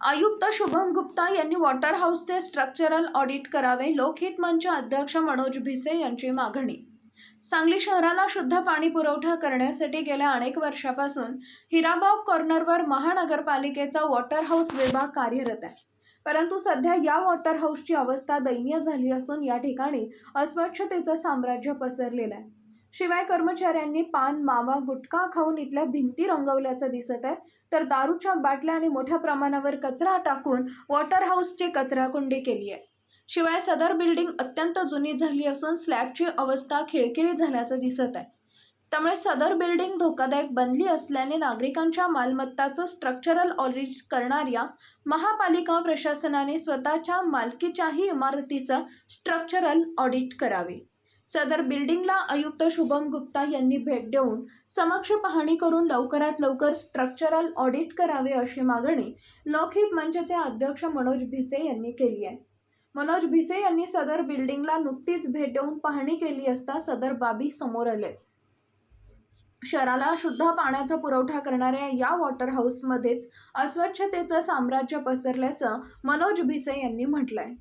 आयुक्त शुभम गुप्ता यांनी वॉटर हाऊसचे स्ट्रक्चरल ऑडिट करावे लोकहित मंच अध्यक्ष मनोज भिसे यांची मागणी. सांगली शहराला शुद्ध पाणी पुरवठा करण्यासाठी गेल्या अनेक वर्षापासून हिराबाग कॉर्नरवर महानगरपालिकेचा वॉटर हाऊस विभाग कार्यरत आहे. परंतु सध्या या वॉटर हाऊसची अवस्था दयनीय झाली असून या ठिकाणी अस्वच्छतेचं साम्राज्य पसरलेलं आहे. शिवाय कर्मचाऱ्यांनी पान मावा गुटखा खाऊन इथल्या भिंती रंगवल्याचं दिसत आहे. तर दारूच्या बाटल्या आणि मोठ्या प्रमाणावर कचरा टाकून वॉटर हाऊसची कचराकुंडी केली आहे. शिवाय सदर बिल्डिंग अत्यंत जुनी झाली असून स्लॅबची अवस्था खिळखिळी झाल्याचं दिसत आहे. त्यामुळे सदर बिल्डिंग धोकादायक बनली असल्याने नागरिकांच्या मालमत्ताचं स्ट्रक्चरल ऑडिट करणाऱ्या महापालिका प्रशासनाने स्वतःच्या मालकीच्याही इमारतीचं स्ट्रक्चरल ऑडिट करावे. सदर बिल्डिंगला आयुक्त शुभम गुप्ता यांनी भेट देऊन समक्ष पाहणी करून लवकरात लवकर स्ट्रक्चरल ऑडिट करावे अशी मागणी लोकहित मंचचे अध्यक्ष मनोज भिसे यांनी केली आहे. मनोज भिसे यांनी सदर बिल्डिंगला नुकतीच भेट देऊन पाहणी केली असता सदर बाबी समोर आले. शहराला शुद्ध पाण्याचा पुरवठा करणाऱ्या या वॉटर हाऊसमध्येच अस्वच्छतेचं साम्राज्य पसरल्याचं मनोज भिसे यांनी म्हटलंय.